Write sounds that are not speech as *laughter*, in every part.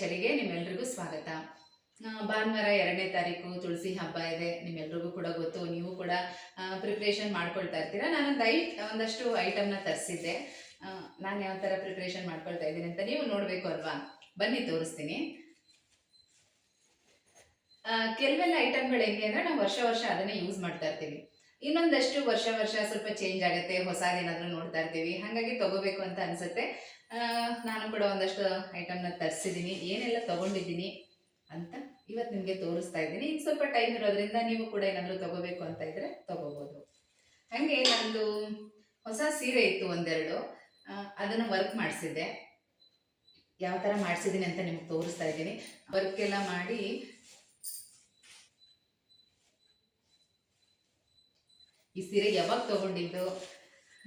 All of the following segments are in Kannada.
ಗೆಳತಿ ನಿಮ್ಮೆಲ್ರಿಗೂ ಸ್ವಾಗತ. ಭಾನುವಾರ ಎರಡನೇ ತಾರೀಕು ತುಳಸಿ ಹಬ್ಬ ಇದೆ. ನಿಮ್ಮೆಲ್ರಿಗೂ ಕೂಡ ಗೊತ್ತು, ನೀವು ಕೂಡ ಪ್ರಿಪ್ರೇಷನ್ ಮಾಡ್ಕೊಳ್ತಾ ಇರ್ತೀರಾ? ನಾನೊಂದು ಐಟ್ ಒಂದಷ್ಟು ಐಟಮ್ನ ತರಿಸಿದ್ದೆ. ನಾನು ಯಾವ ಥರ ಪ್ರಿಪ್ರೇಷನ್ ಮಾಡ್ಕೊಳ್ತಾ ಇದ್ದೀನಿ ಅಂತ ನೀವು ನೋಡಬೇಕು ಅಲ್ವಾ? ಬನ್ನಿ, ತೋರಿಸ್ತೀನಿ. ಕೆಲವೆಲ್ಲ ಐಟಮ್ಗಳು ಹೆಂಗೆ ಅಂದರೆ ನಾವು ವರ್ಷ ವರ್ಷ ಅದನ್ನೇ ಯೂಸ್ ಮಾಡ್ತಾ ಇರ್ತೀವಿ. ಇನ್ನೊಂದಷ್ಟು ವರ್ಷ ವರ್ಷ ಸ್ವಲ್ಪ ಚೇಂಜ್ ಆಗುತ್ತೆ, ಹೊಸದೇನಾದ್ರೂ ನೋಡ್ತಾ ಇರ್ತೀವಿ. ಹಾಗಾಗಿ ತಗೋಬೇಕು ಅಂತ ಅನ್ಸುತ್ತೆ. ನಾನು ಕೂಡ ಒಂದಷ್ಟು ಐಟಮ್ನ ತರಿಸಿದ್ದೀನಿ ಏನೆಲ್ಲ ತೊಗೊಂಡಿದ್ದೀನಿ ಅಂತ ಇವತ್ತು ನಿಮಗೆ ತೋರಿಸ್ತಾ ಇದ್ದೀನಿ. ಇನ್ನು ಸ್ವಲ್ಪ ಟೈಮ್ ಇರೋದ್ರಿಂದ ನೀವು ಕೂಡ ಏನಾದರೂ ತಗೋಬೇಕು ಅಂತ ಇದ್ರೆ ತಗೋಬೋದು. ಹಾಗೆ ನಂದು ಹೊಸ ಸೀರೆ ಇತ್ತು ಒಂದೆರಡು. ಅದನ್ನು ವರ್ಕ್ ಮಾಡಿಸಿದ್ದೆ. ಯಾವ ಥರ ಮಾಡಿಸಿದ್ದೀನಿ ಅಂತ ನಿಮ್ಗೆ ತೋರಿಸ್ತಾ ಇದ್ದೀನಿ. ವರ್ಕ್ ಎಲ್ಲ ಮಾಡಿ ಈ ಸೀರೆ ಯಾವಾಗ ತಗೊಂಡಿದ್ದು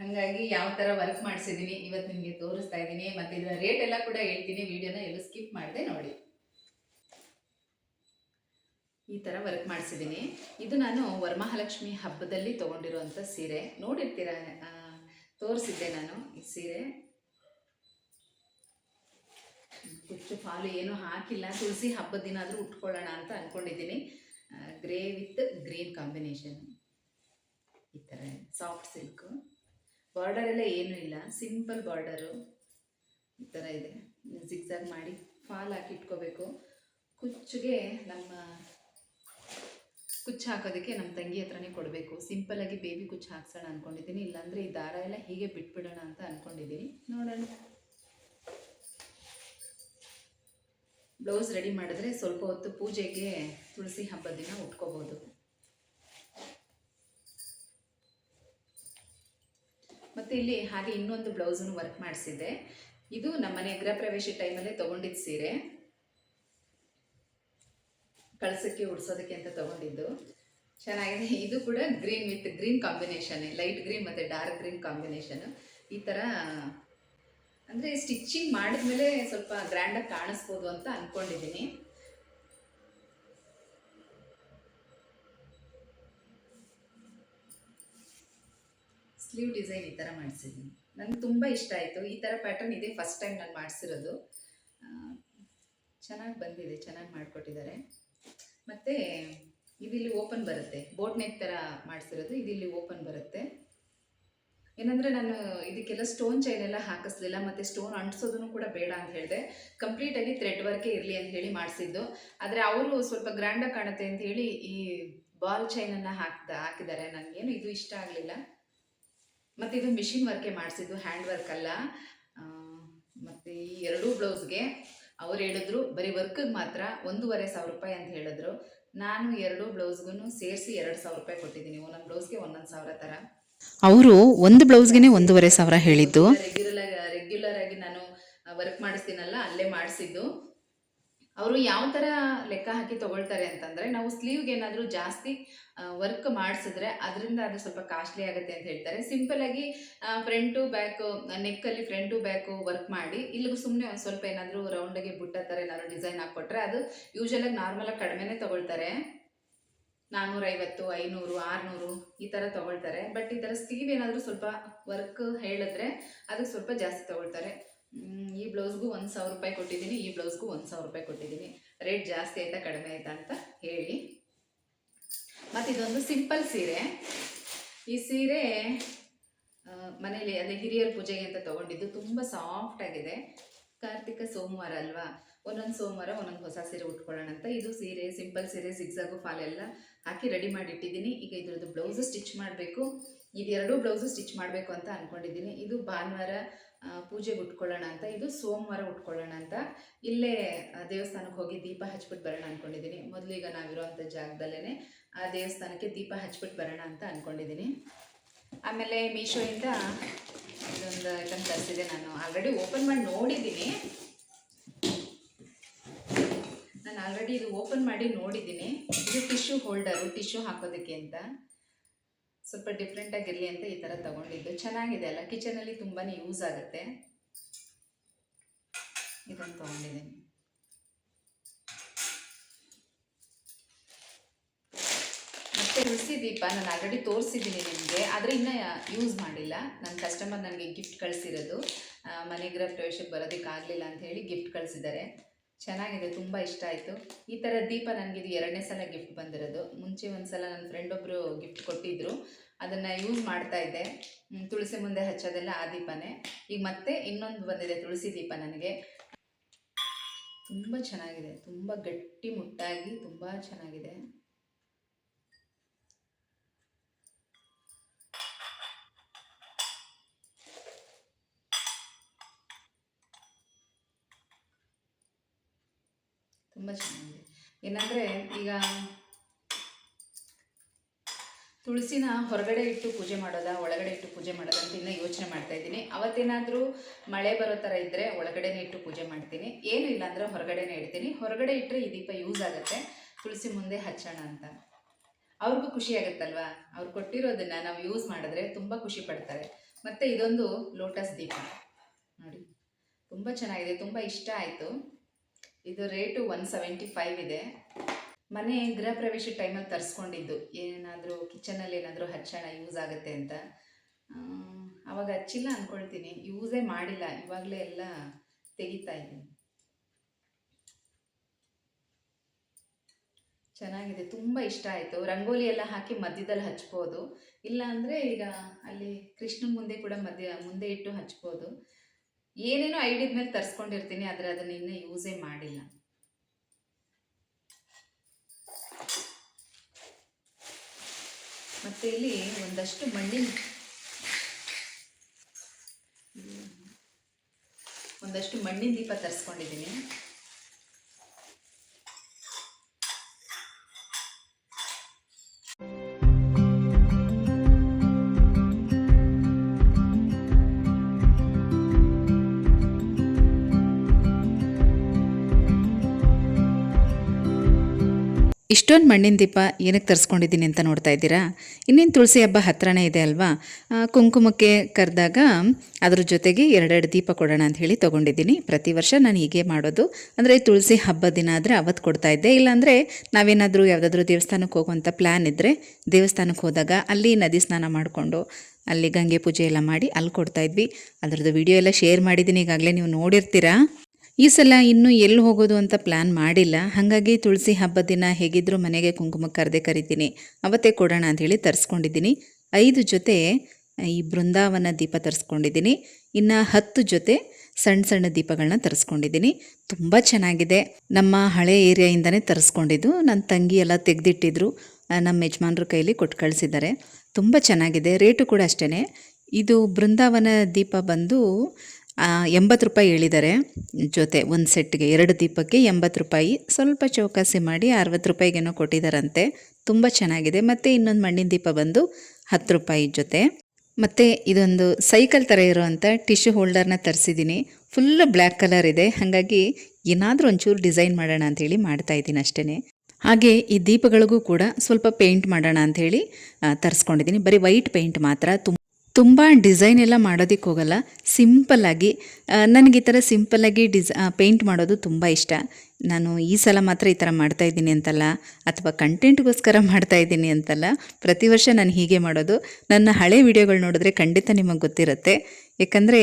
ಹಾಗಾಗಿ ಯಾವ ಥರ ವರ್ಕ್ ಮಾಡಿಸಿದ್ದೀನಿ ಇವತ್ತು ನಿಮಗೆ ತೋರಿಸ್ತಾ ಇದ್ದೀನಿ ಮತ್ತು ಇದರ ರೇಟ್ ಎಲ್ಲ ಕೂಡ ಹೇಳ್ತೀನಿ. ವಿಡಿಯೋನ ಎಲ್ಲ ಸ್ಕಿಪ್ ಮಾಡಿದೆ ನೋಡಿ. ಈ ಥರ ವರ್ಕ್ ಮಾಡಿಸಿದ್ದೀನಿ ಇದು ನಾನು ವರಮಹಾಲಕ್ಷ್ಮಿ ಹಬ್ಬದಲ್ಲಿ ತೊಗೊಂಡಿರುವಂಥ ಸೀರೆ. ನೋಡಿರ್ತೀರ ತೋರಿಸಿದ್ದೆ ನಾನು ಈ ಸೀರೆ. ಕುಚ್ಚು ಫಾಲು ಏನೂ ಹಾಕಿಲ್ಲ. ತುಳಸಿ ಹಬ್ಬದ ದಿನ ಆದರೂ ಉಟ್ಕೊಳ್ಳೋಣ ಅಂತ ಅಂದ್ಕೊಂಡಿದ್ದೀನಿ ಗ್ರೇ ವಿತ್ ಗ್ರೀನ್ ಕಾಂಬಿನೇಷನ್ ಈ ಥರ ಸಾಫ್ಟ್ ಸಿಲ್ಕು ಬಾರ್ಡರ್ ಎಲ್ಲ ಏನೂ ಇಲ್ಲ. ಸಿಂಪಲ್ ಬಾರ್ಡರು ಈ ಥರ ಇದೆ. ಜಿಗ್ಜಾಗ್ ಮಾಡಿ ಫಾಲ್ ಹಾಕಿ ಇಟ್ಕೋಬೇಕು. ಕುಚ್ಚಿಗೆ ನಮ್ಮ ಕುಚ್ಚು ಹಾಕೋದಕ್ಕೆ ನಮ್ಮ ತಂಗಿ ಹತ್ರನೇ ಕೊಡಬೇಕು. ಸಿಂಪಲಾಗಿ ಬೇಬಿ ಕುಚ್ಚು ಹಾಕ್ಸೋಣ ಅಂದ್ಕೊಂಡಿದ್ದೀನಿ ಇಲ್ಲಾಂದರೆ ಈ ದಾರ ಎಲ್ಲ ಹೀಗೆ ಬಿಟ್ಬಿಡೋಣ ಅಂತ ಅಂದ್ಕೊಂಡಿದ್ದೀನಿ ನೋಡೋಣ. ಬ್ಲೌಸ್ ರೆಡಿ ಮಾಡಿದ್ರೆ ಸ್ವಲ್ಪ ಹೊತ್ತು ಪೂಜೆಗೆ ತುಳಸಿ ಹಬ್ಬದ ದಿನ ಉಟ್ಕೋಬೋದು. ಮತ್ತು ಇಲ್ಲಿ ಹಾಗೆ ಇನ್ನೊಂದು ಬ್ಲೌಸನ್ನು ವರ್ಕ್ ಮಾಡಿಸಿದ್ದೆ. ಇದು ನಮ್ಮನೆ ಗೃಹ ಪ್ರವೇಶ ಟೈಮಲ್ಲೇ ತೊಗೊಂಡಿದ್ದ ಸೀರೆ. ಕಳಸಕ್ಕೆ, ಉಡ್ಸೋದಕ್ಕೆ ಅಂತ ತೊಗೊಂಡಿದ್ದು. ಚೆನ್ನಾಗಿದೆ. ಇದು ಕೂಡ green with green combination light green ಮತ್ತು ಡಾರ್ಕ್ ಗ್ರೀನ್ ಕಾಂಬಿನೇಷನ್ ಈ ಥರ ಅಂದರೆ ಸ್ಟಿಚ್ಚಿಂಗ್ ಮಾಡಿದ್ಮೇಲೆ ಸ್ವಲ್ಪ ಗ್ರ್ಯಾಂಡಾಗಿ ಕಾಣಿಸ್ಬೋದು ಅಂತ ಅಂದ್ಕೊಂಡಿದ್ದೀನಿ ಸ್ಲೀವ್ ಡಿಸೈನ್ ಈ ಥರ ಮಾಡಿಸಿದ್ದೀನಿ. ನನಗೆ ತುಂಬ ಇಷ್ಟ ಆಯಿತು. ಈ ಥರ ಪ್ಯಾಟರ್ನ್ ಇದೆ ಫಸ್ಟ್ ಟೈಮ್ ನಾನು ಮಾಡಿಸಿರೋದು. ಚೆನ್ನಾಗಿ ಬಂದಿದೆ, ಚೆನ್ನಾಗಿ ಮಾಡಿಕೊಟ್ಟಿದ್ದಾರೆ. ಮತ್ತು ಇದಿಲ್ಲಿ ಓಪನ್ ಬರುತ್ತೆ. ಬೋಟ್ ನೆಕ್ ಥರ ಮಾಡಿಸಿರೋದು, ಇದಿಲ್ಲಿ ಓಪನ್ ಬರುತ್ತೆ. ಏನಂದರೆ ನಾನು ಇದಕ್ಕೆಲ್ಲ ಸ್ಟೋನ್ ಚೈನ್ ಎಲ್ಲ ಹಾಕಿಸ್ಲಿಲ್ಲ, ಮತ್ತು ಸ್ಟೋನ್ ಅಂಟಿಸೋದನ್ನು ಕೂಡ ಬೇಡ ಅಂತ ಹೇಳಿದೆ. ಕಂಪ್ಲೀಟಾಗಿ ಥ್ರೆಡ್ ವರ್ಕೇ ಇರಲಿ ಅಂತ ಹೇಳಿ ಮಾಡಿಸಿದ್ದು. ಆದರೆ ಅವರು ಸ್ವಲ್ಪ ಗ್ರ್ಯಾಂಡಾಗಿ ಕಾಣುತ್ತೆ ಅಂತ ಹೇಳಿ ಈ ಬಾಲ್ ಚೈನನ್ನು ಹಾಕ್ದ, ಹಾಕಿದ್ದಾರೆ. ನನಗೇನು ಇದು ಇಷ್ಟ ಆಗಲಿಲ್ಲ. ಮತ್ತು ಇದು ಮಿಷಿನ್ ವರ್ಕೆ ಮಾಡಿಸಿದ್ದು ಹ್ಯಾಂಡ್ ವರ್ಕ್ ಅಲ್ಲ. ಮತ್ತು ಈ ಎರಡೂ ಬ್ಲೌಸ್ಗೆ ಅವ್ರು ಹೇಳಿದ್ರು ಬರೀ ವರ್ಕಿಗೆ ಮಾತ್ರ ಒಂದೂವರೆ ಸಾವಿರ ರೂಪಾಯಿ ಅಂತ ಹೇಳಿದ್ರು. ನಾನು ಎರಡೂ ಬ್ಲೌಸ್ಗೂ ಸೇರಿಸಿ ಎರಡು ಸಾವಿರ ರೂಪಾಯಿ ಕೊಟ್ಟಿದ್ದೀನಿ. ಒಂದೊಂದು ಬ್ಲೌಸ್ಗೆ ಒಂದೊಂದು ಸಾವಿರ ಥರ ಅವರು ಒಂದು ಬ್ಲೌಸ್ಗೆ ಒಂದೂವರೆ ಸಾವಿರ ಹೇಳಿದ್ದು. ರೆಗ್ಯುಲರ್ ರೆಗ್ಯುಲರ್ ಆಗಿ ನಾನು ವರ್ಕ್ ಮಾಡಿಸ್ತೀನಲ್ಲ ಅಲ್ಲೇ ಮಾಡಿಸಿದ್ದು. ಅವರು ಯಾವ ಥರ ಲೆಕ್ಕ ಹಾಕಿ ತಗೊಳ್ತಾರೆ ಅಂತಂದರೆ ನಾವು ಸ್ಲೀವ್ಗೆ ಏನಾದರೂ ಜಾಸ್ತಿ ವರ್ಕ್ ಮಾಡಿಸಿದ್ರೆ ಅದರಿಂದ ಅದು ಸ್ವಲ್ಪ ಕಾಸ್ಟ್ಲಿ ಆಗುತ್ತೆ ಅಂತ ಹೇಳ್ತಾರೆ. ಸಿಂಪಲ್ ಆಗಿ ಫ್ರಂಟು ಬ್ಯಾಕು ನೆಕ್ಕಲ್ಲಿ ಫ್ರಂಟು ಬ್ಯಾಕು ವರ್ಕ್ ಮಾಡಿ, ಇಲ್ಲಿಗೂ ಸುಮ್ಮನೆ ಒಂದು ಸ್ವಲ್ಪ ಏನಾದರೂ ರೌಂಡಾಗಿ ಬುಟ್ಟ ಥರ ಏನಾದರೂ ಡಿಸೈನ್ ಹಾಕ್ಕೊಟ್ರೆ ಅದು ಯೂಶಲಾಗಿ ನಾರ್ಮಲಾಗಿ ಕಡಿಮೆನೇ ತಗೊಳ್ತಾರೆ. ನಾನ್ನೂರೈವತ್ತು ಐನೂರು, ಆರುನೂರು ಈ ಥರ ತೊಗೊಳ್ತಾರೆ. ಬಟ್ ಈ ಥರ ಸ್ಲೀವ್ ಏನಾದರೂ ಸ್ವಲ್ಪ ವರ್ಕ್ ಹೇಳಿದ್ರೆ ಅದಕ್ಕೆ ಸ್ವಲ್ಪ ಜಾಸ್ತಿ ತಗೊಳ್ತಾರೆ. ಈ ಬ್ಲೌಸ್ಗೂ ಒಂದು ಸಾವಿರ ರೂಪಾಯಿ ಕೊಟ್ಟಿದ್ದೀನಿ, ಈ ಬ್ಲೌಸ್ಗೂ ಒಂದು ಸಾವಿರ ರೂಪಾಯಿ ಕೊಟ್ಟಿದ್ದೀನಿ. ರೇಟ್ ಜಾಸ್ತಿ ಆಯ್ತಾ, ಕಡಿಮೆ ಆಯ್ತಾ ಅಂತ ಹೇಳಿ. ಮತ್ತು ಇದೊಂದು ಸಿಂಪಲ್ ಸೀರೆ. ಈ ಸೀರೆ ಮನೇಲಿ, ಅದೇ ಹಿರಿಯರ ಪೂಜೆಗೆ ಅಂತ ತಗೊಂಡಿದ್ದು, ತುಂಬ ಸಾಫ್ಟ್ ಆಗಿದೆ. ಕಾರ್ತಿಕ ಸೋಮವಾರ ಅಲ್ವಾ? ಒಂದೊಂದು ಸೋಮವಾರ ಒಂದೊಂದು ಹೊಸ ಸೀರೆ ಉಟ್ಕೊಳ್ಳೋಣ ಅಂತ ಇದು ಸೀರೆ, ಸಿಂಪಲ್ ಸೀರೆ ಸಿಗ್ಸಾಗು ಫಾಲ್ ಎಲ್ಲ ಹಾಕಿ ರೆಡಿ ಮಾಡಿಟ್ಟಿದ್ದೀನಿ. ಈಗ ಇದರದ್ದು ಬ್ಲೌಸು ಸ್ಟಿಚ್ ಮಾಡಬೇಕು. ಇದೆರಡೂ ಬ್ಲೌಸು ಸ್ಟಿಚ್ ಮಾಡಬೇಕು ಅಂತ ಅಂದ್ಕೊಂಡಿದ್ದೀನಿ ಇದು ಭಾನುವಾರ ಪೂಜೆಗೆ ಉಟ್ಕೊಳ್ಳೋಣ ಅಂತ. ಇದು ಸೋಮವಾರ ಉಟ್ಕೊಳ್ಳೋಣ ಅಂತ. ಇಲ್ಲೇ ದೇವಸ್ಥಾನಕ್ಕೆ ಹೋಗಿ ದೀಪ ಹಚ್ಬಿಟ್ಟು ಬರೋಣ ಅಂದ್ಕೊಂಡಿದ್ದೀನಿ ಮೊದಲು ಈಗ ನಾವಿರೋವಂಥ ಜಾಗದಲ್ಲೇ ಆ ದೇವಸ್ಥಾನಕ್ಕೆ ದೀಪ ಹಚ್ಬಿಟ್ಟು ಬರೋಣ ಅಂತ ಅಂದ್ಕೊಂಡಿದ್ದೀನಿ ಆಮೇಲೆ ಮೀಶೋಯಿಂದ ಇದೊಂದು ಐಟಮ್ ತರಿಸಿದೆ ನಾನು. ಆಲ್ರೆಡಿ ಓಪನ್ ಮಾಡಿ ನೋಡಿದ್ದೀನಿ. ನಾನು ಆಲ್ರೆಡಿ ಇದು ಓಪನ್ ಮಾಡಿ ನೋಡಿದ್ದೀನಿ. ಇದು ಟಿಶ್ಯೂ ಹೋಲ್ಡರು ಟಿಶ್ಯೂ ಹಾಕೋದಕ್ಕೆ ಅಂತ. ಸ್ವಲ್ಪ ಡಿಫ್ರೆಂಟ್ ಆಗಿರಲಿ ಅಂತ ಈ ಥರ ತಗೊಂಡಿದ್ದು. ಚೆನ್ನಾಗಿದೆ ಅಲ್ಲ? ಕಿಚನಲ್ಲಿ ತುಂಬಾ ಯೂಸ್ ಆಗುತ್ತೆ. ಇದನ್ನು ತಗೊಂಡಿದ್ದೀನಿ. ಮತ್ತೆ ತುಳಸಿ ದೀಪ ನಾನು ಆಲ್ರೆಡಿ ತೋರಿಸಿದ್ದೀನಿ ನಿಮಗೆ. ಆದರೆ ಇನ್ನೂ ಯೂಸ್ ಮಾಡಿಲ್ಲ. ನನ್ನ ಕಸ್ಟಮರ್ ನನಗೆ ಗಿಫ್ಟ್ ಕಳಿಸಿರೋದು. ಆ, ಮನೆ ಗೃಹ ಪ್ರವೇಶಕ್ಕೆ ಬರೋದಕ್ಕಾಗಲಿಲ್ಲ ಅಂತ ಹೇಳಿ ಗಿಫ್ಟ್ ಕಳಿಸಿದ್ದಾರೆ. ಚೆನ್ನಾಗಿದೆ, ತುಂಬ ಇಷ್ಟ ಆಯಿತು. ಈ ಥರ ದೀಪ ನನಗಿದು ಎರಡನೇ ಸಲ ಗಿಫ್ಟ್ ಬಂದಿರೋದು. ಮುಂಚೆ ಒಂದು ಸಲ ನನ್ನ ಫ್ರೆಂಡ್ ಒಬ್ಬರು ಗಿಫ್ಟ್ ಕೊಟ್ಟಿದ್ದರು ಅದನ್ನು ಯೂಸ್ ಮಾಡ್ತಾ ಇದ್ದೆ. ತುಳಸಿ ಮುಂದೆ ಹಚ್ಚೋದೆಲ್ಲ ಆ ದೀಪನೇ. ಈಗ ಮತ್ತೆ ಇನ್ನೊಂದು ಬಂದಿದೆ ತುಳಸಿ ದೀಪ ನನಗೆ. ತುಂಬ ಚೆನ್ನಾಗಿದೆ, ತುಂಬ ಗಟ್ಟಿ ಮುಟ್ಟಾಗಿ ತುಂಬ ಚೆನ್ನಾಗಿದೆ. ತುಂಬ ಚೆನ್ನಾಗಿದೆ. ಏನಂದರೆ ಈಗ ತುಳಸಿನ ಹೊರಗಡೆ ಇಟ್ಟು ಪೂಜೆ ಮಾಡೋದಾ, ಒಳಗಡೆ ಇಟ್ಟು ಪೂಜೆ ಮಾಡೋದ ಅಂತ ಇನ್ನೂ ಯೋಚನೆ ಮಾಡ್ತಾ ಇದ್ದೀನಿ. ಅವತ್ತೇನಾದರೂ ಮಳೆ ಬರೋ ಥರ ಇದ್ದರೆ ಒಳಗಡೆನೇ ಇಟ್ಟು ಪೂಜೆ ಮಾಡ್ತೀನಿ. ಏನು ಇಲ್ಲ ಅಂದರೆ ಹೊರಗಡೆನೇ ಇಡ್ತೀನಿ. ಹೊರಗಡೆ ಇಟ್ಟರೆ ಈ ದೀಪ ಯೂಸ್ ಆಗುತ್ತೆ. ತುಳಸಿ ಮುಂದೆ ಹಚ್ಚೋಣ ಅಂತ. ಅವ್ರಿಗೂ ಖುಷಿ ಆಗುತ್ತಲ್ವಾ? ಅವ್ರು ಕೊಟ್ಟಿರೋದನ್ನು ನಾವು ಯೂಸ್ ಮಾಡಿದ್ರೆ ತುಂಬ ಖುಷಿ ಪಡ್ತಾರೆ. ಮತ್ತು ಇದೊಂದು ಲೋಟಸ್ ದೀಪ. ನೋಡಿ, ತುಂಬ ಚೆನ್ನಾಗಿದೆ, ತುಂಬ ಇಷ್ಟ ಆಯಿತು. ಇದು ರೇಟು ಒನ್ ಸೆವೆಂಟಿ ಫೈವ್ ಇದೆ. ಮನೆ ಗೃಹ ಪ್ರವೇಶ ಟೈಮಲ್ಲಿ ತರಿಸ್ಕೊಂಡಿದ್ದು. ಏನಾದರೂ ಕಿಚನಲ್ಲಿ ಏನಾದರೂ ಹಚ್ಚೋಣ, ಯೂಸ್ ಆಗುತ್ತೆ ಅಂತ. ಆವಾಗ ಹಚ್ಚಿಲ್ಲ ಅಂದ್ಕೊಳ್ತೀನಿ ಯೂಸೇ ಮಾಡಿಲ್ಲ. ಇವಾಗಲೇ ಎಲ್ಲ ತೆಗಿತಾ ಇದ್ದೀನಿ. ಚೆನ್ನಾಗಿದೆ. ತುಂಬ ಇಷ್ಟ ಆಯಿತು. ರಂಗೋಲಿ ಎಲ್ಲ ಹಾಕಿ ಮಧ್ಯದಲ್ಲಿ ಹಚ್ಬೋದು. ಇಲ್ಲ ಅಂದರೆ ಈಗ ಅಲ್ಲಿ ಕೃಷ್ಣನ ಮುಂದೆ ಕೂಡ ಮಧ್ಯ, ಮುಂದೆ ಇಟ್ಟು ಹಚ್ಬೋದು. ಏನೇನೋ ಐಡಿದ ಮೇಲೆ ತರಿಸ್ಕೊಂಡಿರ್ತೀನಿ, ಆದರೆ ಅದನ್ನು ಇನ್ನೂ ಯೂಸೇ ಮಾಡಿಲ್ಲ. ಮತ್ತು ಇಲ್ಲಿ ಒಂದಷ್ಟು ಮಣ್ಣಿನ ಒಂದಷ್ಟು ಮಣ್ಣಿನ ದೀಪ ತರಿಸ್ಕೊಂಡಿದ್ದೀನಿ. ಇಷ್ಟೊಂದು ಮಣ್ಣಿನ ದೀಪ ಏನಕ್ಕೆ ತರಿಸ್ಕೊಂಡಿದ್ದೀನಿ ಅಂತ ನೋಡ್ತಾ ಇದ್ದೀರಾ? ಇನ್ನೇನು ತುಳಸಿ ಹಬ್ಬ ಹತ್ರನೇ ಇದೆ ಅಲ್ವಾ? ಕುಂಕುಮಕ್ಕೆ ಕರೆದಾಗ ಅದ್ರ ಜೊತೆಗೆ ಎರಡೆರಡು ದೀಪ ಕೊಡೋಣ ಅಂತ ಹೇಳಿ ತೊಗೊಂಡಿದ್ದೀನಿ. ಪ್ರತಿ ವರ್ಷ ನಾನು ಹೀಗೆ ಮಾಡೋದು. ಅಂದರೆ ತುಳಸಿ ಹಬ್ಬ ದಿನ ಆದರೆ ಅವತ್ತು ಕೊಡ್ತಾ ಇದ್ದೆ. ಇಲ್ಲಾಂದರೆ ನಾವೇನಾದರೂ ಯಾವುದಾದ್ರೂ ದೇವಸ್ಥಾನಕ್ಕೆ ಹೋಗುವಂಥ ಪ್ಲ್ಯಾನ್ ಇದ್ದರೆ ದೇವಸ್ಥಾನಕ್ಕೆ ಹೋದಾಗ ಅಲ್ಲಿ ನದಿ ಸ್ನಾನ ಮಾಡಿಕೊಂಡು ಅಲ್ಲಿ ಗಂಗೆ ಪೂಜೆ ಎಲ್ಲ ಮಾಡಿ ಅಲ್ಲಿ ಕೊಡ್ತಾ ಇದ್ವಿ. ಅದರದ್ದು ವಿಡಿಯೋ ಎಲ್ಲ ಶೇರ್ ಮಾಡಿದ್ದೀನಿ. ಈಗಾಗಲೇ ನೀವು ನೋಡಿರ್ತೀರಾ? ಈ ಸಲ ಇನ್ನೂ ಎಲ್ಲಿ ಹೋಗೋದು ಅಂತ ಪ್ಲ್ಯಾನ್ ಮಾಡಿಲ್ಲ. ಹಾಗಾಗಿ ತುಳಸಿ ಹಬ್ಬದ ದಿನ ಹೇಗಿದ್ದರೂ ಮನೆಗೆ ಕುಂಕುಮ ಕರೆದೇ ಕರಿತೀನಿ. ಅವತ್ತೇ ಕೊಡೋಣ ಅಂಥೇಳಿ ತರಿಸ್ಕೊಂಡಿದ್ದೀನಿ. ಐದು ಜೊತೆ ಈ ಬೃಂದಾವನ ದೀಪ ತರಿಸ್ಕೊಂಡಿದ್ದೀನಿ. ಇನ್ನು ಹತ್ತು ಜೊತೆ ಸಣ್ಣ ಸಣ್ಣ ದೀಪಗಳನ್ನ ತರಿಸ್ಕೊಂಡಿದ್ದೀನಿ. ತುಂಬ ಚೆನ್ನಾಗಿದೆ. ನಮ್ಮ ಹಳೆ ಏರಿಯಾಯಿಂದನೇ ತರಿಸ್ಕೊಂಡಿದ್ದು. ನನ್ನ ತಂಗಿ ಎಲ್ಲ ತೆಗೆದಿಟ್ಟಿದ್ರು. ನಮ್ಮ ಯಜಮಾನ್ರ ಕೈಲಿ ಕೊಟ್ಟು ಕಳಿಸಿದ್ದಾರೆ. ತುಂಬ ಚೆನ್ನಾಗಿದೆ. ರೇಟು ಕೂಡ ಅಷ್ಟೇ ಇದು ಬೃಂದಾವನ ದೀಪ ಬಂದು ಎಂಬತ್ತು ರೂಪಾಯಿ ಹೇಳಿದ್ದಾರೆ. ಜೊತೆ ಒಂದು ಸೆಟ್ಗೆ ಎರಡು ದೀಪಕ್ಕೆ ಎಂಬತ್ತು ರೂಪಾಯಿ. ಸ್ವಲ್ಪ ಚೌಕಾಸಿ ಮಾಡಿ ಅರವತ್ತು ರೂಪಾಯಿಗೇನೋ ಕೊಟ್ಟಿದ್ದಾರಂತೆ. ತುಂಬ ಚೆನ್ನಾಗಿದೆ. ಮತ್ತು ಇನ್ನೊಂದು ಮಣ್ಣಿನ ದೀಪ ಬಂದು ಹತ್ತು ರೂಪಾಯಿ ಜೊತೆ. ಮತ್ತು ಇದೊಂದು ಸೈಕಲ್ ಥರ ಇರೋವಂಥ ಟಿಶ್ಯೂ ಹೋಲ್ಡರ್ನ ತರಿಸಿದ್ದೀನಿ. ಫುಲ್ಲು ಬ್ಲ್ಯಾಕ್ ಕಲರ್ ಇದೆ. ಹಾಗಾಗಿ ಏನಾದರೂ ಒಂಚೂರು ಡಿಸೈನ್ ಮಾಡೋಣ ಅಂಥೇಳಿ ಮಾಡ್ತಾ ಇದ್ದೀನಿ ಅಷ್ಟೇ ಹಾಗೆ ಈ ದೀಪಗಳಿಗೂ ಕೂಡ ಸ್ವಲ್ಪ ಪೇಂಟ್ ಮಾಡೋಣ ಅಂಥೇಳಿ ತರಿಸ್ಕೊಂಡಿದ್ದೀನಿ. ಬರೀ ವೈಟ್ ಪೇಂಟ್ ಮಾತ್ರ. ತುಂಬ ತುಂಬ ಡಿಸೈನ್ ಎಲ್ಲ ಮಾಡೋದಕ್ಕೆ ಹೋಗಲ್ಲ. ಸಿಂಪಲ್ಲಾಗಿ ನನಗೆ ಈ ಥರ ಸಿಂಪಲ್ಲಾಗಿ ಡಿಸ್ ಪೇಂಟ್ ಮಾಡೋದು ತುಂಬ ಇಷ್ಟ. ನಾನು ಈ ಸಲ ಮಾತ್ರ ಈ ಥರ ಮಾಡ್ತಾ ಇದ್ದೀನಿ ಅಂತಲ್ಲ, ಅಥವಾ ಕಂಟೆಂಟ್ಗೋಸ್ಕರ *laughs* ಮಾಡ್ತಾ ಇದ್ದೀನಿ ಅಂತಲ್ಲ, ಪ್ರತಿ ವರ್ಷ ನಾನು ಹೀಗೆ ಮಾಡೋದು. ನನ್ನ ಹಳೆ ವಿಡಿಯೋಗಳು ನೋಡಿದ್ರೆ ಖಂಡಿತ ನಿಮಗೆ ಗೊತ್ತಿರುತ್ತೆ. ಯಾಕಂದರೆ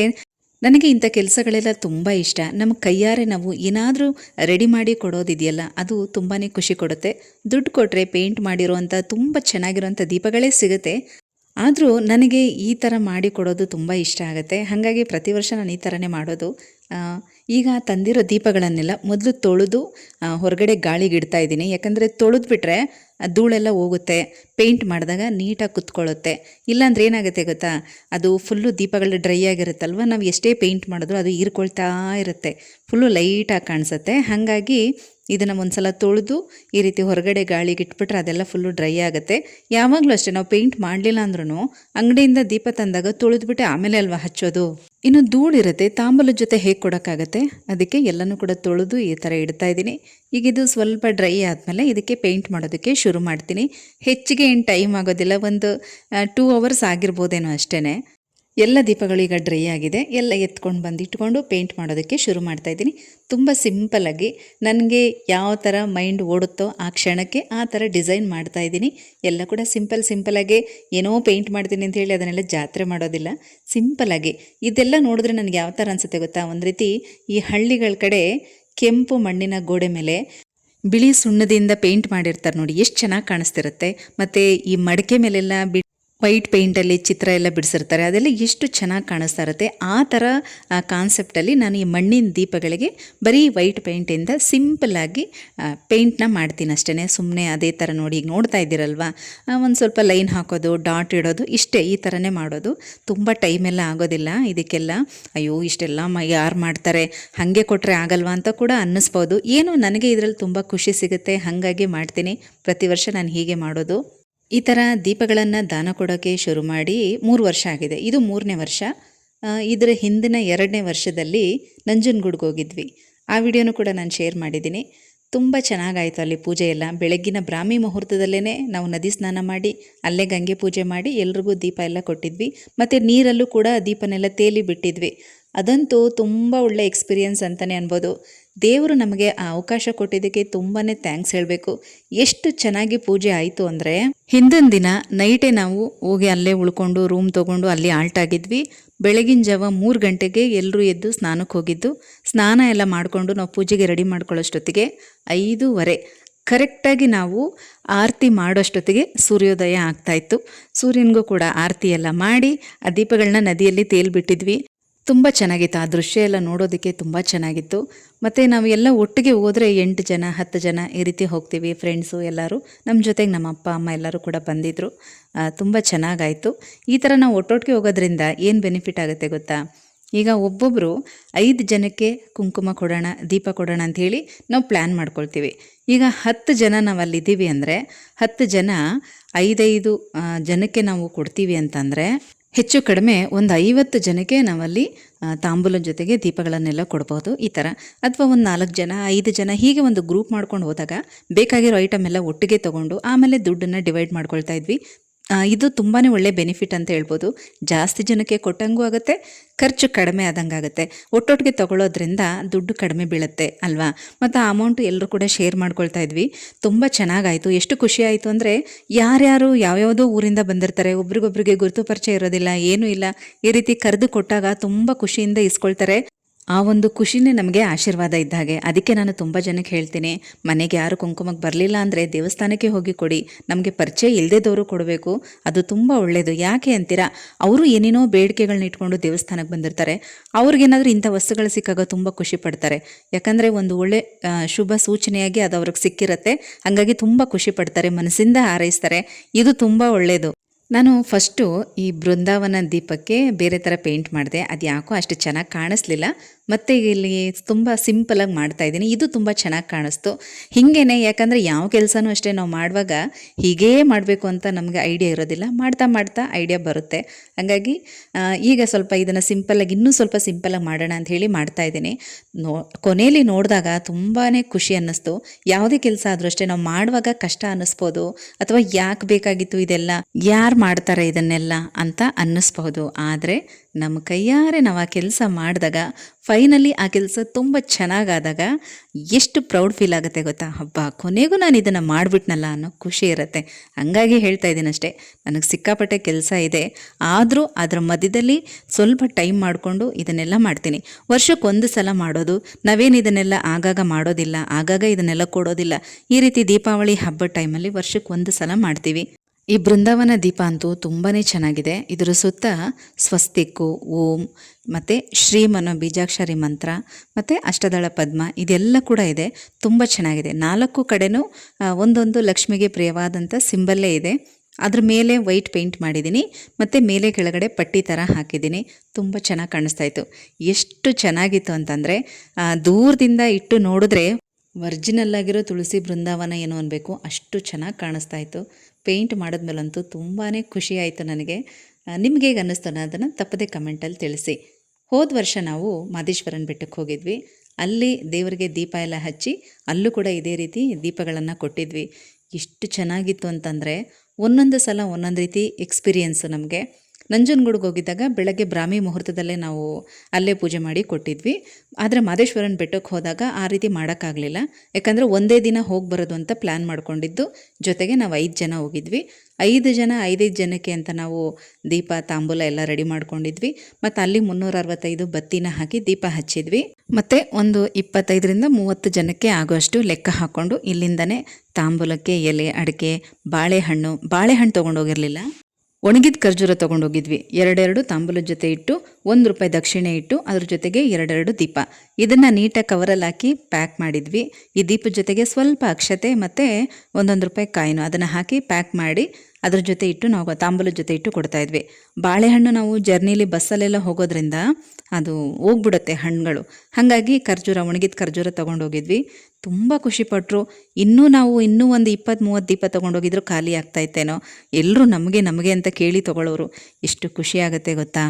ನನಗೆ ಇಂಥ ಕೆಲಸಗಳೆಲ್ಲ ತುಂಬ ಇಷ್ಟ. ನಮ್ಮ ಕೈಯಾರೆ ನಾವು ಏನಾದರೂ ರೆಡಿ ಮಾಡಿ ಕೊಡೋದಿದೆಯಲ್ಲ, ಅದು ತುಂಬಾ ಖುಷಿ ಕೊಡುತ್ತೆ. ದುಡ್ಡು ಕೊಟ್ಟರೆ ಪೇಂಟ್ ಮಾಡಿರೋವಂಥ ತುಂಬ ಚೆನ್ನಾಗಿರೋಂಥ ದೀಪಗಳೇ ಸಿಗುತ್ತೆ. ಆದರೂ ನನಗೆ ಈ ಥರ ಮಾಡಿಕೊಡೋದು ತುಂಬ ಇಷ್ಟ ಆಗುತ್ತೆ. ಹಾಗಾಗಿ ಪ್ರತಿ ವರ್ಷ ನಾನು ಈ ಥರನೇ ಮಾಡೋದು. ಈಗ ತಂದಿರೋ ದೀಪಗಳನ್ನೆಲ್ಲ ಮೊದಲು ತೊಳೆದು ಹೊರಗಡೆ ಗಾಳಿಗೆ ಇಡ್ತಾ ಇದ್ದೀನಿ. ಯಾಕಂದರೆ ತೊಳೆದ್ಬಿಟ್ರೆ ಧೂಳೆಲ್ಲ ಹೋಗುತ್ತೆ. ಪೇಂಟ್ ಮಾಡಿದಾಗ ನೀಟಾಗಿ ಕುತ್ಕೊಳ್ಳುತ್ತೆ. ಇಲ್ಲಾಂದ್ರೆ ಏನಾಗುತ್ತೆ ಗೊತ್ತಾ? ಅದು ಫುಲ್ಲು ದೀಪಗಳು ಡ್ರೈ ಆಗಿರುತ್ತಲ್ವ? ನಾವು ಎಷ್ಟೇ ಪೇಂಟ್ ಮಾಡಿದ್ರು ಅದು ಹೀರ್ಕೊಳ್ತಾ ಇರುತ್ತೆ. ಫುಲ್ಲು ಲೈಟಾಗಿ ಕಾಣಿಸುತ್ತೆ. ಹಾಗಾಗಿ ಇದನ್ನು ಒಂದ್ಸಲ ತೊಳೆದು ಈ ರೀತಿ ಹೊರಗಡೆ ಗಾಳಿಗೆ ಇಟ್ಬಿಟ್ರೆ ಅದೆಲ್ಲ ಫುಲ್ಲು ಡ್ರೈ ಆಗುತ್ತೆ. ಯಾವಾಗಲೂ ಅಷ್ಟೇ ನಾವು ಪೇಂಟ್ ಮಾಡಲಿಲ್ಲ ಅಂದ್ರೂ ಅಂಗಡಿಯಿಂದ ದೀಪ ತಂದಾಗ ತೊಳೆದ್ಬಿಟ್ಟು ಆಮೇಲೆ ಅಲ್ವಾ ಹಚ್ಚೋದು? ಇನ್ನು ಧೂಳಿರುತ್ತೆ ತಾಂಬೂಲದ ಜೊತೆ ಹೇಗೆ ಕೊಡೋಕ್ಕಾಗತ್ತೆ? ಅದಕ್ಕೆ ಎಲ್ಲನೂ ಕೂಡ ತೊಳೆದು ಈ ಥರ ಇಡ್ತಾ ಇದ್ದೀನಿ. ಈಗ ಇದು ಸ್ವಲ್ಪ ಡ್ರೈ ಆದಮೇಲೆ ಇದಕ್ಕೆ ಪೇಂಟ್ ಮಾಡೋದಕ್ಕೆ ಶುರು ಮಾಡ್ತೀನಿ. ಹೆಚ್ಚಿಗೆ ಏನು ಟೈಮ್ ಆಗೋದಿಲ್ಲ, ಒಂದು ಟೂ ಅವರ್ಸ್ ಆಗಿರ್ಬೋದೇನೋ ಅಷ್ಟೇ ಎಲ್ಲ ದೀಪಗಳು ಡ್ರೈ ಆಗಿದೆ. ಎಲ್ಲ ಎತ್ಕೊಂಡು ಬಂದು ಇಟ್ಕೊಂಡು ಪೇಂಟ್ ಮಾಡೋದಕ್ಕೆ ಶುರು ಮಾಡ್ತಾ ಇದ್ದೀನಿ. ತುಂಬ ಸಿಂಪಲಾಗಿ ನನಗೆ ಯಾವ ಥರ ಮೈಂಡ್ ಓಡುತ್ತೋ ಆ ಕ್ಷಣಕ್ಕೆ ಆ ಥರ ಡಿಸೈನ್ ಮಾಡ್ತಾ ಇದ್ದೀನಿ. ಎಲ್ಲ ಕೂಡ ಸಿಂಪಲ್ ಸಿಂಪಲಾಗಿ ಏನೋ ಪೇಂಟ್ ಮಾಡ್ತೀನಿ ಅಂತ ಹೇಳಿ ಅದನ್ನೆಲ್ಲ ಜಾತ್ರೆ ಮಾಡೋದಿಲ್ಲ. ಸಿಂಪಲಾಗಿ ಇದೆಲ್ಲ ನೋಡಿದ್ರೆ ನನಗೆ ಯಾವ ಥರ ಅನಿಸುತ್ತೆ ಗೊತ್ತಾ? ಒಂದು ರೀತಿ ಈ ಹಳ್ಳಿಗಳ ಕಡೆ ಕೆಂಪು ಮಣ್ಣಿನ ಗೋಡೆ ಮೇಲೆ ಬಿಳಿ ಸುಣ್ಣದಿಂದ ಪೇಂಟ್ ಮಾಡಿರ್ತಾರೆ ನೋಡಿ, ಎಷ್ಟು ಚೆನ್ನಾಗಿ ಕಾಣಿಸ್ತಿರುತ್ತೆ. ಮತ್ತು ಈ ಮಡಕೆ ಮೇಲೆಲ್ಲ ಬಿ ವೈಟ್ ಪೇಂಟಲ್ಲಿ ಚಿತ್ರ ಎಲ್ಲ ಬಿಡಿಸಿರ್ತಾರೆ. ಅದೆಲ್ಲ ಎಷ್ಟು ಚೆನ್ನಾಗಿ ಕಾಣಿಸ್ತಾ ಇರುತ್ತೆ. ಆ ಥರ ಕಾನ್ಸೆಪ್ಟಲ್ಲಿ ನಾನು ಈ ಮಣ್ಣಿನ ದೀಪಗಳಿಗೆ ಬರೀ ವೈಟ್ ಪೇಂಟಿಂದ ಸಿಂಪಲ್ಲಾಗಿ ಪೇಂಟ್ನ ಮಾಡ್ತೀನಿ ಅಷ್ಟೇ ಸುಮ್ಮನೆ ಅದೇ ಥರ ನೋಡಿ ಈಗ ನೋಡ್ತಾ ಇದ್ದೀರಲ್ವ? ಒಂದು ಸ್ವಲ್ಪ ಲೈನ್ ಹಾಕೋದು, ಡಾಟ್ ಇಡೋದು, ಇಷ್ಟೇ ಈ ಥರನೇ ಮಾಡೋದು. ತುಂಬ ಟೈಮೆಲ್ಲ ಆಗೋದಿಲ್ಲ ಇದಕ್ಕೆಲ್ಲ. ಅಯ್ಯೋ, ಇಷ್ಟೆಲ್ಲ ಮ, ಯಾರು ಮಾಡ್ತಾರೆ? ಹಾಗೆ ಕೊಟ್ಟರೆ ಆಗಲ್ವಾ ಅಂತ ಕೂಡ ಅನ್ನಿಸ್ಬೋದು. ಏನು ನನಗೆ ಇದರಲ್ಲಿ ತುಂಬ ಖುಷಿ ಸಿಗುತ್ತೆ. ಹಾಗಾಗಿ ಮಾಡ್ತೀನಿ. ಪ್ರತಿ ವರ್ಷ ನಾನು ಹೀಗೆ ಮಾಡೋದು. ಈ ಥರ ದೀಪಗಳನ್ನು ದಾನ ಕೊಡೋಕ್ಕೆ ಶುರು ಮಾಡಿ ಮೂರು ವರ್ಷ ಆಗಿದೆ. ಇದು ಮೂರನೇ ವರ್ಷ. ಇದರ ಹಿಂದಿನ ಎರಡನೇ ವರ್ಷದಲ್ಲಿ ನಂಜನಗೂಡ್ಗೆ ಹೋಗಿದ್ವಿ. ಆ ವಿಡಿಯೋನೂ ಕೂಡ ನಾನು ಶೇರ್ ಮಾಡಿದ್ದೀನಿ. ತುಂಬ ಚೆನ್ನಾಗಾಯಿತು ಅಲ್ಲಿ ಪೂಜೆ ಎಲ್ಲ. ಬೆಳಗ್ಗಿನ ಬ್ರಾಹ್ಮಿ ಮುಹೂರ್ತದಲ್ಲೇ ನಾವು ನದಿ ಸ್ನಾನ ಮಾಡಿ, ಅಲ್ಲೇ ಗಂಗೆ ಪೂಜೆ ಮಾಡಿ ಎಲ್ರಿಗೂ ದೀಪ ಎಲ್ಲ ಕೊಟ್ಟಿದ್ವಿ. ಮತ್ತು ನೀರಲ್ಲೂ ಕೂಡ ದೀಪನೆಲ್ಲ ತೇಲಿ ಬಿಟ್ಟಿದ್ವಿ. ಅದಂತೂ ತುಂಬ ಒಳ್ಳೆ ಎಕ್ಸ್ಪೀರಿಯನ್ಸ್ ಅಂತಲೇ ಅನ್ಬೋದು. ದೇವರು ನಮಗೆ ಆ ಅವಕಾಶ ಕೊಟ್ಟಿದ್ದಕ್ಕೆ ತುಂಬಾ ಥ್ಯಾಂಕ್ಸ್ ಹೇಳಬೇಕು. ಎಷ್ಟು ಚೆನ್ನಾಗಿ ಪೂಜೆ ಆಯಿತು ಅಂದರೆ ಹಿಂದಿನ ದಿನ ನೈಟೇ ನಾವು ಹೋಗಿ ಅಲ್ಲೇ ಉಳ್ಕೊಂಡು ರೂಮ್ ತೊಗೊಂಡು ಅಲ್ಲಿ ಆಲ್ಟ್ ಆಗಿದ್ವಿ. ಬೆಳಗಿನ ಜಾವ ಮೂರು ಗಂಟೆಗೆ ಎಲ್ಲರೂ ಎದ್ದು ಸ್ನಾನಕ್ಕೆ ಹೋಗಿದ್ದು. ಸ್ನಾನ ಎಲ್ಲ ಮಾಡಿಕೊಂಡು ನಾವು ಪೂಜೆಗೆ ರೆಡಿ ಮಾಡ್ಕೊಳ್ಳೋಷ್ಟೊತ್ತಿಗೆ ಐದೂವರೆ. ಕರೆಕ್ಟಾಗಿ ನಾವು ಆರತಿ ಮಾಡೋಷ್ಟೊತ್ತಿಗೆ ಸೂರ್ಯೋದಯ ಆಗ್ತಾಯಿತ್ತು ಸೂರ್ಯನಿಗೂ ಕೂಡ ಆರತಿ ಎಲ್ಲ ಮಾಡಿ ಆ ದೀಪಗಳನ್ನ ನದಿಯಲ್ಲಿ ತೇಲ್ಬಿಟ್ಟಿದ್ವಿ. ತುಂಬ ಚೆನ್ನಾಗಿತ್ತು. ಆ ದೃಶ್ಯ ಎಲ್ಲ ನೋಡೋದಕ್ಕೆ ತುಂಬ ಚೆನ್ನಾಗಿತ್ತು. ಮತ್ತು ನಾವು ಎಲ್ಲ ಒಟ್ಟಿಗೆ ಹೋದರೆ ಎಂಟು ಜನ, ಹತ್ತು ಜನ ಈ ರೀತಿ ಹೋಗ್ತೀವಿ ಫ್ರೆಂಡ್ಸು ಎಲ್ಲರೂ. ನಮ್ಮ ಜೊತೆಗೆ ನಮ್ಮ ಅಪ್ಪ, ಅಮ್ಮ ಎಲ್ಲರೂ ಕೂಡ ಬಂದಿದ್ದರು ತುಂಬ ಚೆನ್ನಾಗಾಯಿತು. ಈ ಥರ ನಾವು ಒಟ್ಟೊಟ್ಟಿಗೆ ಹೋಗೋದ್ರಿಂದ ಏನು ಬೆನಿಫಿಟ್ ಆಗುತ್ತೆ ಗೊತ್ತಾ? ಈಗ ಒಬ್ಬೊಬ್ಬರು ಐದು ಜನಕ್ಕೆ ಕುಂಕುಮ ಕೊಡೋಣ, ದೀಪ ಕೊಡೋಣ ಅಂಥೇಳಿ ನಾವು ಪ್ಲ್ಯಾನ್ ಮಾಡ್ಕೊಳ್ತೀವಿ. ಈಗ ಹತ್ತು ಜನ ನಾವು ಅಲ್ಲಿದ್ದೀವಿ ಅಂದರೆ, ಹತ್ತು ಜನ ಐದೈದು ಜನಕ್ಕೆ ನಾವು ಕೊಡ್ತೀವಿ ಅಂತಂದರೆ ಹೆಚ್ಚು ಕಡಿಮೆ ಒಂದು ಐವತ್ತು ಜನಕ್ಕೆ ನಾವಲ್ಲಿ ತಾಂಬೂಲನ ಜೊತೆಗೆ ದೀಪಗಳನ್ನೆಲ್ಲ ಕೊಡ್ಬೋದು ಈ ಥರ. ಅಥವಾ ಒಂದು ನಾಲ್ಕು ಜನ, ಐದು ಜನ ಹೀಗೆ ಒಂದು ಗ್ರೂಪ್ ಮಾಡ್ಕೊಂಡು ಹೋದಾಗ ಬೇಕಾಗಿರೋ ಐಟಮ್ ಎಲ್ಲ ಒಟ್ಟಿಗೆ ತೊಗೊಂಡು ಆಮೇಲೆ ದುಡ್ಡನ್ನು ಡಿವೈಡ್ ಮಾಡ್ಕೊಳ್ತಾ ಇದ್ವಿ. ಇದು ತುಂಬಾ ಒಳ್ಳೆ ಬೆನಿಫಿಟ್ ಅಂತ ಹೇಳ್ಬೋದು. ಜಾಸ್ತಿ ಜನಕ್ಕೆ ಕೊಟ್ಟಂಗೂ ಆಗುತ್ತೆ, ಖರ್ಚು ಕಡಿಮೆ ಆದಂಗಾಗುತ್ತೆ ಒಟ್ಟೊಟ್ಟಿಗೆ ತಗೊಳ್ಳೋದ್ರಿಂದ ದುಡ್ಡು ಕಡಿಮೆ ಬೀಳುತ್ತೆ, ಅಲ್ವಾ? ಮತ್ತು ಆ ಅಮೌಂಟ್ ಎಲ್ಲರೂ ಕೂಡ ಶೇರ್ ಮಾಡ್ಕೊಳ್ತಾ ಇದ್ವಿ. ತುಂಬ ಚೆನ್ನಾಗಾಯಿತು. ಎಷ್ಟು ಖುಷಿ ಆಯಿತು ಅಂದರೆ ಯಾರ್ಯಾರು ಯಾವ್ಯಾವುದೋ ಊರಿಂದ ಬಂದಿರ್ತಾರೆ, ಒಬ್ರಿಗೊಬ್ರಿಗೆ ಗುರುತು ಪರಿಚಯ ಇರೋದಿಲ್ಲ, ಏನೂ ಇಲ್ಲ, ಈ ರೀತಿ ಕರೆದು ಕೊಟ್ಟಾಗ ತುಂಬ ಖುಷಿಯಿಂದ ಇಸ್ಕೊಳ್ತಾರೆ. ಆ ಒಂದು ಖುಷಿನೇ ನಮಗೆ ಆಶೀರ್ವಾದ ಇದ್ದ ಹಾಗೆ. ಅದಕ್ಕೆ ನಾನು ತುಂಬ ಜನಕ್ಕೆ ಹೇಳ್ತೀನಿ, ಮನೆಗೆ ಯಾರು ಕುಂಕುಮಕ್ಕೆ ಬರಲಿಲ್ಲ ಅಂದರೆ ದೇವಸ್ಥಾನಕ್ಕೆ ಹೋಗಿ ಕೊಡಿ. ನಮಗೆ ಪರಿಚಯ ಇಲ್ಲದೇದವರು ಕೊಡಬೇಕು. ಅದು ತುಂಬ ಒಳ್ಳೆಯದು ಯಾಕೆ ಅಂತೀರಾ? ಅವರು ಏನೇನೋ ಬೇಡಿಕೆಗಳನ್ನ ಇಟ್ಕೊಂಡು ದೇವಸ್ಥಾನಕ್ಕೆ ಬಂದಿರ್ತಾರೆ. ಅವ್ರಿಗೇನಾದರೂ ಇಂಥ ವಸ್ತುಗಳು ಸಿಕ್ಕಾಗ ತುಂಬ ಖುಷಿ ಪಡ್ತಾರೆ. ಯಾಕಂದರೆ ಒಂದು ಒಳ್ಳೆ ಶುಭ ಸೂಚನೆಯಾಗಿ ಅದು ಅವ್ರಿಗೆ ಸಿಕ್ಕಿರುತ್ತೆ. ಹಾಗಾಗಿ ತುಂಬ ಖುಷಿ ಪಡ್ತಾರೆ, ಮನಸ್ಸಿಂದ ಹಾರೈಸ್ತಾರೆ. ಇದು ತುಂಬ ಒಳ್ಳೆಯದು ನಾನು ಫಸ್ಟು ಈ ಬೃಂದಾವನ ದೀಪಕ್ಕೆ ಬೇರೆ ಥರ ಪೇಂಟ್ ಮಾಡಿದೆ. ಅದು ಯಾಕೋ ಅಷ್ಟು ಚೆನ್ನಾಗಿ ಕಾಣಿಸ್ಲಿಲ್ಲ. ಮತ್ತು ಇಲ್ಲಿ ತುಂಬ ಸಿಂಪಲಾಗಿ ಮಾಡ್ತಾ ಇದ್ದೀನಿ. ಇದು ತುಂಬ ಚೆನ್ನಾಗಿ ಕಾಣಿಸ್ತು. ಹೀಗೇನೆ ಯಾಕಂದರೆ ಯಾವ ಕೆಲಸನೂ ಅಷ್ಟೇ ನಾವು ಮಾಡುವಾಗ ಹೀಗೇ ಮಾಡಬೇಕು ಅಂತ ನಮಗೆ ಐಡಿಯಾ ಇರೋದಿಲ್ಲ. ಮಾಡ್ತಾ ಮಾಡ್ತಾ ಐಡಿಯಾ ಬರುತ್ತೆ. ಹಾಗಾಗಿ ಈಗ ಸ್ವಲ್ಪ ಇದನ್ನು ಸಿಂಪಲಾಗಿ ಇನ್ನೂ ಸ್ವಲ್ಪ ಸಿಂಪಲಾಗಿ ಮಾಡೋಣ ಅಂತ ಹೇಳಿ ಮಾಡ್ತಾ ಇದ್ದೀನಿ. ನೋ ಕೊನೆಯಲ್ಲಿ ನೋಡಿದಾಗ ತುಂಬಾ ಖುಷಿ ಅನ್ನಿಸ್ತು. ಯಾವುದೇ ಕೆಲಸ ಆದರೂ ಅಷ್ಟೇ ನಾವು ಮಾಡುವಾಗ ಕಷ್ಟ ಅನ್ನಿಸ್ಬೋದು. ಅಥವಾ ಯಾಕೆ ಬೇಕಾಗಿತ್ತು ಇದೆಲ್ಲ? ಯಾರು ಮಾಡ್ತಾರೆ ಇದನ್ನೆಲ್ಲ ಅಂತ ಅನ್ನಿಸ್ಬಹುದು. ಆದರೆ ನಮ್ಮ ಕೈಯಾರೆ ನಾವು ಆ ಕೆಲಸ ಮಾಡಿದಾಗ ಫೈನಲಿ ಆ ಕೆಲಸ ತುಂಬ ಚೆನ್ನಾಗಾದಾಗ ಎಷ್ಟು ಪ್ರೌಡ್ ಫೀಲ್ ಆಗುತ್ತೆ ಗೊತ್ತಾ? ಹಬ್ಬ, ಕೊನೆಗೂ ನಾನು ಇದನ್ನು ಮಾಡಿಬಿಟ್ನಲ್ಲ ಅನ್ನೋ ಖುಷಿ ಇರುತ್ತೆ. ಹಂಗಾಗಿ ಹೇಳ್ತಾ ಇದ್ದೀನಿ ಅಷ್ಟೇ ನನಗೆ ಸಿಕ್ಕಾಪಟ್ಟೆ ಕೆಲಸ ಇದೆ. ಆದರೂ ಅದರ ಮಧ್ಯದಲ್ಲಿ ಸ್ವಲ್ಪ ಟೈಮ್ ಮಾಡಿಕೊಂಡು ಇದನ್ನೆಲ್ಲ ಮಾಡ್ತೀನಿ. ವರ್ಷಕ್ಕೆ ಒಂದು ಸಲ ಮಾಡೋದು, ನಾವೇನು ಇದನ್ನೆಲ್ಲ ಆಗಾಗ ಮಾಡೋದಿಲ್ಲ, ಆಗಾಗ ಇದನ್ನೆಲ್ಲ ಕೊಡೋದಿಲ್ಲ. ಈ ರೀತಿ ದೀಪಾವಳಿ ಹಬ್ಬದ ಟೈಮಲ್ಲಿ ವರ್ಷಕ್ಕೆ ಒಂದು ಸಲ ಮಾಡ್ತೀವಿ. ಈ ಬೃಂದಾವನ ದೀಪ ಅಂತೂ ತುಂಬಾ ಚೆನ್ನಾಗಿದೆ. ಇದರ ಸುತ್ತ ಸ್ವಸ್ತಿಕ್ಕು, ಓಂ, ಮತ್ತು ಶ್ರೀಮನೋ ಬೀಜಾಕ್ಷರಿ ಮಂತ್ರ, ಮತ್ತು ಅಷ್ಟದಳ ಪದ್ಮ ಇದೆಲ್ಲ ಕೂಡ ಇದೆ. ತುಂಬ ಚೆನ್ನಾಗಿದೆ. ನಾಲ್ಕು ಕಡೆನೂ ಒಂದೊಂದು ಲಕ್ಷ್ಮಿಗೆ ಪ್ರಿಯವಾದಂಥ ಸಿಂಬಲ್ಲೇ ಇದೆ. ಅದ್ರ ಮೇಲೆ ವೈಟ್ ಪೇಂಟ್ ಮಾಡಿದ್ದೀನಿ. ಮತ್ತು ಮೇಲೆ ಕೆಳಗಡೆ ಪಟ್ಟಿ ಥರ ಹಾಕಿದ್ದೀನಿ. ತುಂಬ ಚೆನ್ನಾಗಿ ಕಾಣಿಸ್ತಾ ಇತ್ತು. ಎಷ್ಟು ಚೆನ್ನಾಗಿತ್ತು ಅಂತಂದರೆ ದೂರದಿಂದ ಇಟ್ಟು ನೋಡಿದ್ರೆ, ವರ್ಜಿನಲ್ ಆಗಿರೋ ತುಳಸಿ ಬೃಂದಾವನ ಏನು ಅನ್ಬೇಕು? ಅಷ್ಟು ಚೆನ್ನಾಗಿ ಕಾಣಿಸ್ತಾ ಇತ್ತು. ಪೇಂಟ್ ಮಾಡಿದ್ಮೇಲಂತೂ ತುಂಬಾ ಖುಷಿ ಆಯಿತು ನನಗೆ. ನಿಮಗೆ ಹೇಗೆ ಅನ್ನಿಸ್ತು ಅದನ್ನು ತಪ್ಪದೆ ಕಮೆಂಟಲ್ಲಿ ತಿಳಿಸಿ. ಹೋದ ವರ್ಷ ನಾವು ಮಾದೇಶ್ವರನ ಬೆಟ್ಟಕ್ಕೆ ಹೋಗಿದ್ವಿ. ಅಲ್ಲಿ ದೇವರಿಗೆ ದೀಪ ಎಲ್ಲ ಹಚ್ಚಿ ಅಲ್ಲೂ ಕೂಡ ಇದೇ ರೀತಿ ದೀಪಗಳನ್ನು ಕೊಟ್ಟಿದ್ವಿ. ಎಷ್ಟು ಚೆನ್ನಾಗಿತ್ತು ಅಂತಂದರೆ ಒಂದೊಂದು ಸಲ ಒಂದೊಂದು ರೀತಿ ಎಕ್ಸ್ಪೀರಿಯೆನ್ಸು ನಮಗೆ. ನಂಜನಗೂಡಿಗೆ ಹೋಗಿದ್ದಾಗ ಬೆಳಗ್ಗೆ ಬ್ರಾಹ್ಮಿ ಮುಹೂರ್ತದಲ್ಲೇ ನಾವು ಅಲ್ಲೇ ಪೂಜೆ ಮಾಡಿ ಕೊಟ್ಟಿದ್ವಿ. ಆದರೆ ಮಾದೇಶ್ವರನ ಬೆಟ್ಟಕ್ಕೆ ಹೋದಾಗ ಆ ರೀತಿ ಮಾಡೋಕ್ಕಾಗಲಿಲ್ಲ. ಯಾಕಂದರೆ ಒಂದೇ ದಿನ ಹೋಗಿ ಬರೋದು ಅಂತ ಪ್ಲ್ಯಾನ್ ಮಾಡ್ಕೊಂಡಿದ್ದು. ಜೊತೆಗೆ ನಾವು ಐದು ಜನ ಹೋಗಿದ್ವಿ. ಐದು ಜನ, ಐದೈದು ಜನಕ್ಕೆ ಅಂತ ನಾವು ದೀಪ, ತಾಂಬೂಲ ಎಲ್ಲ ರೆಡಿ ಮಾಡ್ಕೊಂಡಿದ್ವಿ. ಮತ್ತು ಅಲ್ಲಿ ಮುನ್ನೂರ ಅರವತ್ತೈದು ಬತ್ತಿನ ಹಾಕಿ ದೀಪ ಹಚ್ಚಿದ್ವಿ. ಮತ್ತು ಒಂದು ಇಪ್ಪತ್ತೈದರಿಂದ ಮೂವತ್ತು ಜನಕ್ಕೆ ಆಗುವಷ್ಟು ಲೆಕ್ಕ ಹಾಕ್ಕೊಂಡು ಇಲ್ಲಿಂದನೇ ತಾಂಬೂಲಕ್ಕೆ ಎಲೆ, ಅಡಿಕೆ, ಬಾಳೆಹಣ್ಣು ಬಾಳೆಹಣ್ಣು ತೊಗೊಂಡೋಗಿರಲಿಲ್ಲ ಒಣಗಿದ ಖರ್ಜೂರ ತೊಗೊಂಡೋಗಿದ್ವಿ. ಎರಡೆರಡು ತಾಂಬೂಲದ ಜೊತೆ ಇಟ್ಟು, ಒಂದು ರೂಪಾಯಿ ದಕ್ಷಿಣೆ ಇಟ್ಟು, ಅದ್ರ ಜೊತೆಗೆ ಎರಡೆರಡು ದೀಪ. ಇದನ್ನು ನೀಟಾಗಿ ಕವರಲ್ಲಿ ಹಾಕಿ ಪ್ಯಾಕ್ ಮಾಡಿದ್ವಿ. ಈ ದೀಪದ ಜೊತೆಗೆ ಸ್ವಲ್ಪ ಅಕ್ಷತೆ ಮತ್ತು ಒಂದೊಂದು ರೂಪಾಯಿ ಕಾಯಿನು. ಅದನ್ನು ಹಾಕಿ ಪ್ಯಾಕ್ ಮಾಡಿ ಅದ್ರ ಜೊತೆ ಇಟ್ಟು ನಾವು ತಾಂಬೂಲದ ಜೊತೆ ಇಟ್ಟು ಕೊಡ್ತಾ ಇದ್ವಿ. ಬಾಳೆಹಣ್ಣು ನಾವು ಜರ್ನಿಲಿ ಬಸ್ಸಲ್ಲೆಲ್ಲ ಹೋಗೋದ್ರಿಂದ ಅದು ಹೋಗ್ಬಿಡುತ್ತೆ ಹಣ್ಣುಗಳು. ಹಾಗಾಗಿ ಖರ್ಜೂರ, ಒಣಗಿದ ಖರ್ಜೂರ ತೊಗೊಂಡೋಗಿದ್ವಿ. ತುಂಬ ಖುಷಿಪಟ್ಟರು ಇನ್ನೂ ನಾವು ಇನ್ನೂ ಒಂದು ಇಪ್ಪತ್ತು ಮೂವತ್ತು ದೀಪ ತೊಗೊಂಡೋಗಿದ್ರು ಖಾಲಿ ಆಗ್ತಾಯಿತ್ತೇನೋ ಎಲ್ಲರೂ ನಮಗೆ ನಮಗೆ ಅಂತ ಕೇಳಿ ತೊಗೊಳ್ಳೋರು ಎಷ್ಟು ಖುಷಿ ಆಗುತ್ತೆ ಗೊತ್ತಾ?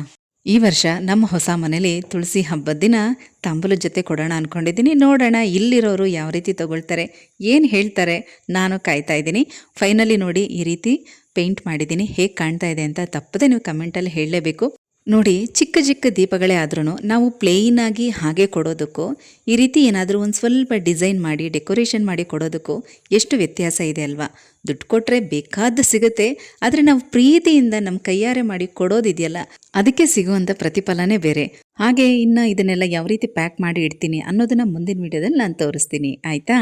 ಈ ವರ್ಷ ನಮ್ಮ ಹೊಸ ಮನೇಲಿ ತುಳಸಿ ಹಬ್ಬದ ದಿನ ತಾಂಬೂಲದ ಜೊತೆ ಕೊಡೋಣ ಅಂದ್ಕೊಂಡಿದ್ದೀನಿ ನೋಡೋಣ ಇಲ್ಲಿರೋರು ಯಾವ ರೀತಿ ತಗೊಳ್ತಾರೆ, ಏನು ಹೇಳ್ತಾರೆ, ನಾನು ಕಾಯ್ತಾ ಇದ್ದೀನಿ. ಫೈನಲಿ ನೋಡಿ ಈ ರೀತಿ ಪೇಂಟ್ ಮಾಡಿದ್ದೀನಿ. ಹೇಗೆ ಕಾಣ್ತಾ ಇದೆ ಅಂತ ತಪ್ಪದೆ ನೀವು ಕಮೆಂಟಲ್ಲಿ ಹೇಳಲೇಬೇಕು. ನೋಡಿ, ಚಿಕ್ಕ ಚಿಕ್ಕ ದೀಪಗಳೇ ಆದ್ರೂ ನಾವು ಪ್ಲೇನ್ ಆಗಿ ಹಾಗೆ ಕೊಡೋದಕ್ಕೂ, ಈ ರೀತಿ ಏನಾದರೂ ಒಂದು ಸ್ವಲ್ಪ ಡಿಸೈನ್ ಮಾಡಿ ಡೆಕೋರೇಷನ್ ಮಾಡಿ ಕೊಡೋದಕ್ಕೂ ಎಷ್ಟು ವ್ಯತ್ಯಾಸ ಇದೆ ಅಲ್ವಾ? ದುಡ್ಡು ಕೊಟ್ಟರೆ ಬೇಕಾದ್ದು ಸಿಗುತ್ತೆ. ಆದರೆ ನಾವು ಪ್ರೀತಿಯಿಂದ ನಮ್ಮ ಕೈಯಾರೆ ಮಾಡಿ ಕೊಡೋದಿದೆಯಲ್ಲ, ಅದಕ್ಕೆ ಸಿಗುವಂಥ ಪ್ರತಿಫಲನೇ ಬೇರೆ. ಹಾಗೆ ಇನ್ನು ಇದನ್ನೆಲ್ಲ ಯಾವ ರೀತಿ ಪ್ಯಾಕ್ ಮಾಡಿ ಇಡ್ತೀನಿ ಅನ್ನೋದನ್ನು ಮುಂದಿನ ವಿಡಿಯೋದಲ್ಲಿ ನಾನು ತೋರಿಸ್ತೀನಿ. ಆಯಿತಾ?